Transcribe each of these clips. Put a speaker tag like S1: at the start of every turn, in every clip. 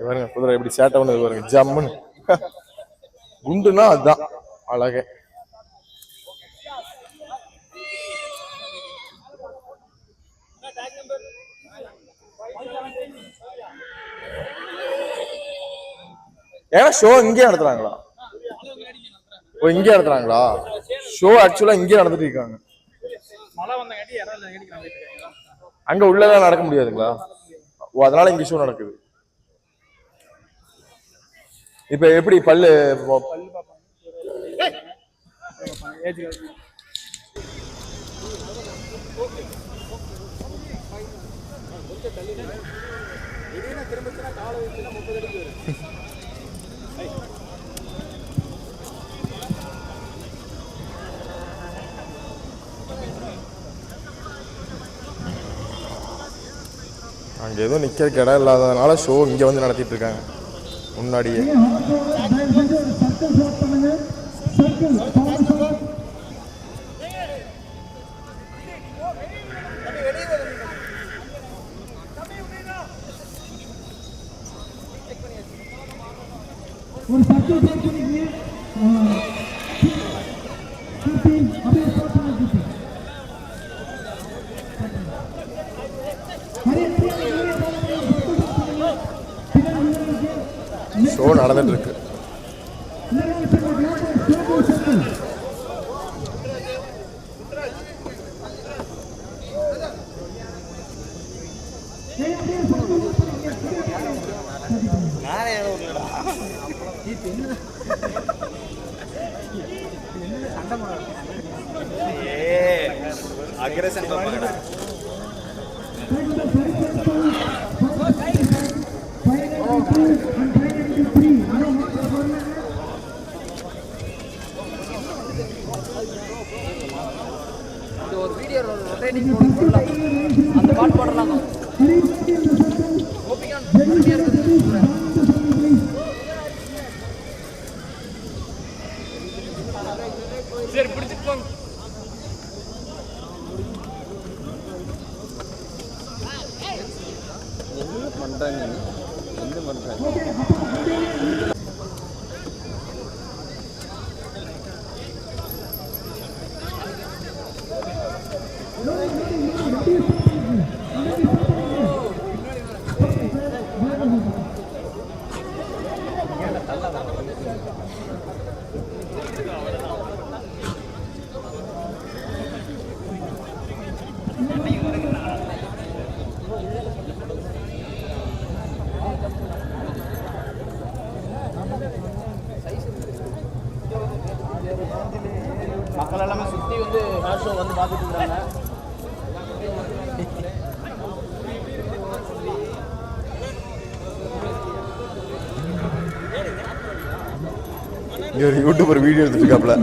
S1: பாருங்க குதிரை எப்படி சேட்டை பண்ணது பாருங்க ஜம்முன்னு. குண்டுனா அதுதான் அழகே. ஏன்னா ஷோ இங்கே நடத்துறாங்களா? ஓ இங்கே நடத்துறாங்களா? ஷோ ஆக்சுவலா இங்கே நடந்துட்டு இருக்காங்க.
S2: அங்கே இருக்காங்க
S1: அங்க உள்ளதான் நடக்க முடியாதுங்களா? ஓ அதனால இங்க ஷோ நடக்குது. இப்ப எப்படி பல்லு
S2: அங்கே
S1: அங்க எதுவும் நிக்கிறதுக்கு இடம் இல்லாததுனால ஷோ இங்க வந்து நடத்திட்டு இருக்காங்க. முன்னாடியே. ஷோ நடந்துட்டு இருக்கு
S3: நிறைய circle, global,
S4: ஒரு வீடியோ ரொட்டேட்டிங் போடலாம் அந்த பாட்டு பாடலாம்?
S2: சரி பிடிச்சிட்டு போங்க.
S4: மக்கள்
S1: இங்க ஒரு யூடியூபர் வீடியோ எடுத்துட்டு இருக்காப்ல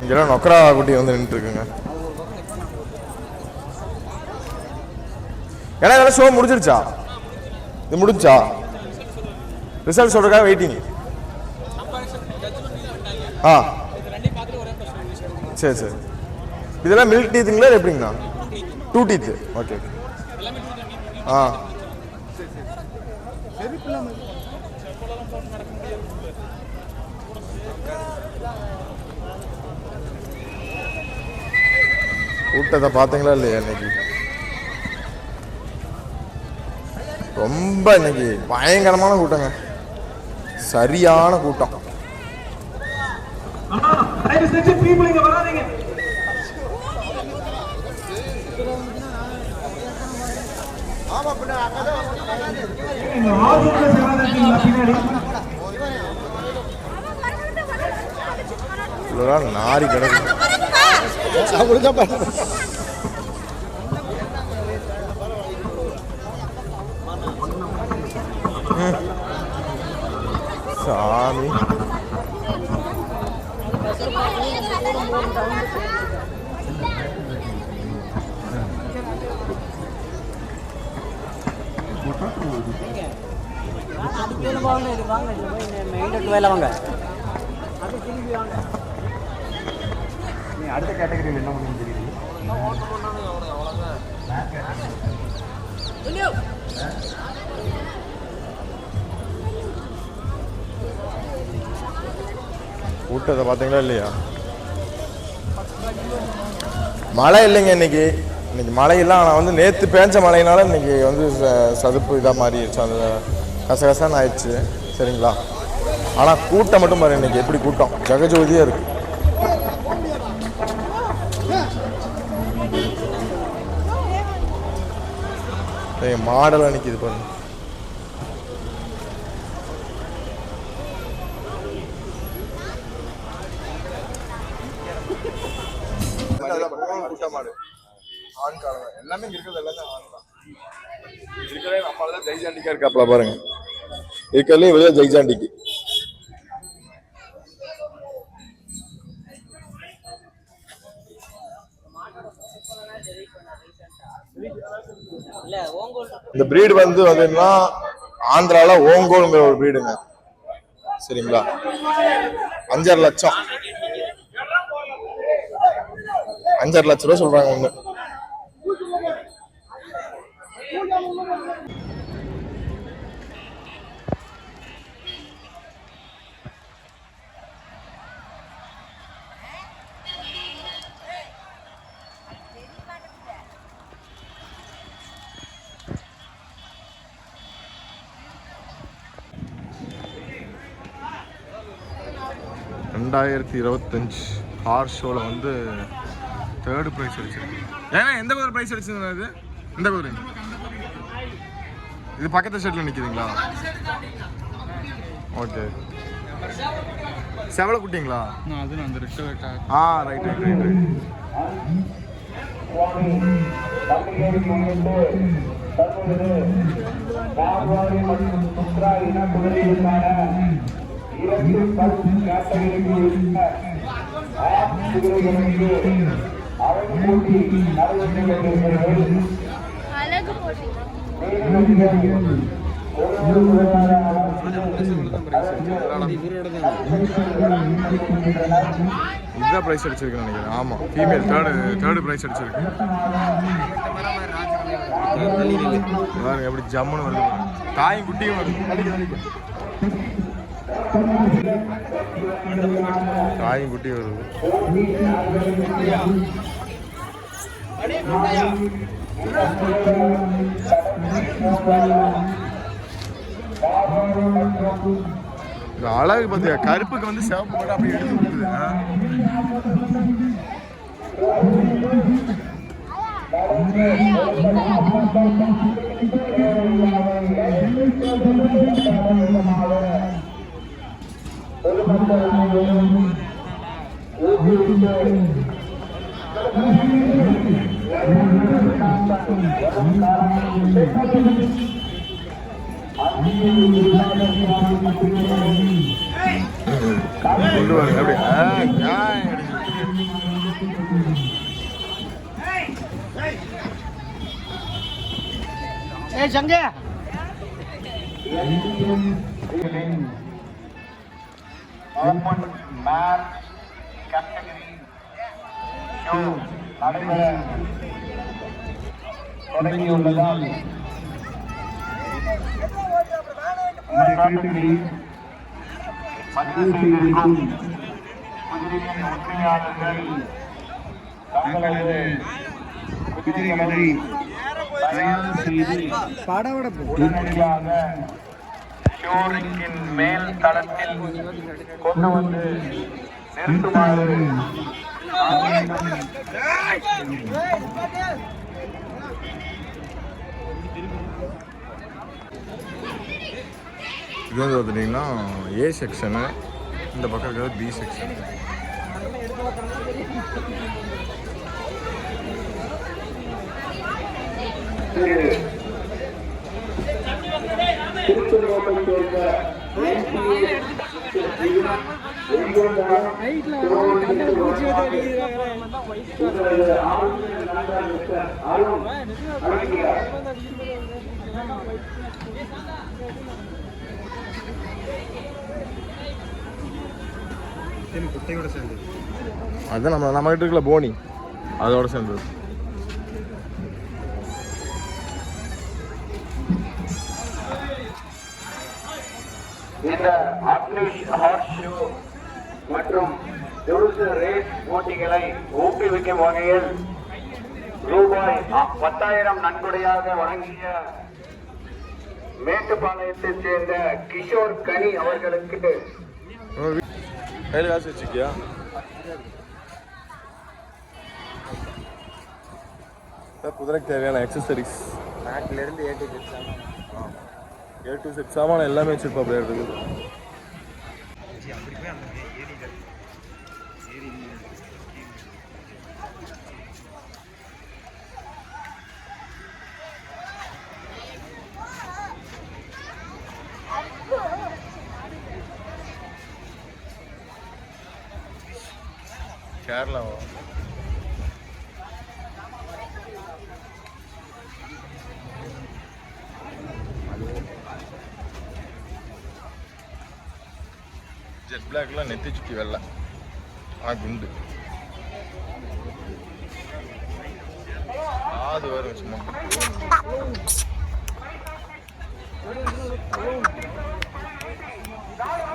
S1: இங்கெல்லாம் நொக்கரா குட்டி வந்து நின்றுட்டு இருக்குங்க ஏன்னா இதெல்லாம் ஷோ முடிஞ்சிருச்சா? இது முடிஞ்சா? ரிசல்ட் சொல்றதுக்காக வெயிட்டிங் ஆ. சரி சரி. இதெல்லாம் மில்க் டீத்துங்களா எப்படிங்கண்ணா டூ டீத்து ஓகே ஆ. கூட்டத்தை பார்த்தீங்களா இல்லையா இன்னைக்கு? ரொம்ப இன்னைக்கு பயங்கரமான கூட்டங்க. சரியான கூட்டம். நாரி கிடக்கு ம். சாமி
S5: அடுத்த கேட்டகரியில் என்ன பண்ணுன்னு
S1: கூட்டத்தை பார்த்தீங்களா இல்லையா? மழை இல்லைங்க இன்னைக்கு. இன்னைக்கு மழையெல்லாம் ஆனால் வந்து நேற்று பேஞ்ச மழையினால இன்னைக்கு வந்து ச- சதுப்பு இதாக மாறிடுச்சு. அந்த கசகசான்னு ஆயிடுச்சு. சரிங்களா? ஆனால் கூட்டம் மட்டும் பாரு இன்னைக்கு எப்படி கூட்டம். ஜெகஜோதியாக இருக்கு. ஏய், மாடெல்லாம் நிற்கிது பாருங்க. ஆண் காலம் எல்லாமே இருக்கிறது எல்லாமே ஆண் தான் இருக்கிறதே நம்மளால தான் ஜெய்ஜாண்டிக்கா இருக்காப்ல பாருங்க. இருக்கிறதுலே வெளியே ஜெய்ஜாண்டிக்கு. இந்த பிரீடு வந்து பார்த்தீங்கன்னா ஆந்திரால ஓங்கோல்ங்கிற ஒரு பிரீடுங்க சரிங்களா? அஞ்சரை லட்சம். அஞ்சரை லட்ச ரூபா சொல்றாங்க ஒண்ணு. ரெண்டாயிரத்தி இருபத்தஞ்சு கார் ஷோவில் வந்து தேர்டு ப்ரைஸ் அடிச்சிருக்கு. ஏன்னா எந்த குதிரை ப்ரைஸ் அடிச்சது இது? எந்த குதிரை? இது பக்கத்து ஷர்ட்டில் நிற்கிதுங்களா ஓகே செவலை குட்டிங்களா?
S2: அது அந்த
S1: ஆ ரைட் ரைட் ரைட் ரைட்
S3: தற்பொழுது அழகு போட்டி
S1: இதுதான் ப்ரைஸ் அடிச்சிருக்கேன் நினைக்கிறேன். ஆமாம் ஃபீமேல் தேர்டு தேர்டு ப்ரைஸ் அடிச்சிருக்கு. எப்படி ஜம்முன்னு வருது. தாயும் குட்டியும் வருது. காயும் குட்டி வருது இந்த அழகு பார்த்தியா கருப்புக்கு வந்து சிவப்பு போட்டு அப்படியே எடுத்து விட்டுது you. கொண்டு வாங்க அப்படியே ஆ, ஆ,
S4: ஏய் சங்கே
S3: ஓப்பன் மேன் கேட்டகரி ஷோ நடைபெற தொடங்கியுள்ளதால் இந்த கேட்டகரி பதிவு செய்திருக்கும் குதிரையின் உரிமையாளர்கள் தங்களது குதிரைகளை தயார் செய்து உடனடியாக ஷோரிங்கின் மேல் தளத்தில் கொண்டு வந்து நிறுத்துமாறு
S1: இது வந்து பார்த்துட்டிங்கன்னா ஏ செக்ஷனு இந்த பக்கம் இருக்கிறது பி செக்ஷன்
S3: திருச்செங்கோட்டை சேர்ந்த
S1: அதுதான் நம்ம நம்ம கிட்ட இருக்கல போனி. அதோட சேர்ந்தது.
S3: இந்த அக்னிஷ் ஹார்ஸ் ஷோ மற்றும் துருசு ரேஸ் போட்டிகளை ஊக்குவிக்கும் வகையில் ரூபாய் பத்தாயிரம் நன்கொடையாக வழங்கிய மேட்டுப்பாளையத்தைச் சேர்ந்த கிஷோர் கனி அவர்களுக்கு
S1: கையில் காசு வச்சுக்கியா இதான் குதிரைக்கு தேவையான எக்ஸசரிஸ்
S2: நாட்டிலிருந்து ஏற்றி
S1: ஏ டு செட் சாமான எல்லாமே வச்சிருப்பா அப்படியே இருக்குது கேரளாவா? ஜெட் பிளாக்லாம் நெத்தி சுற்றி வெள்ளை. ஆ குண்டு. காது வரும் சும்மா. Oh,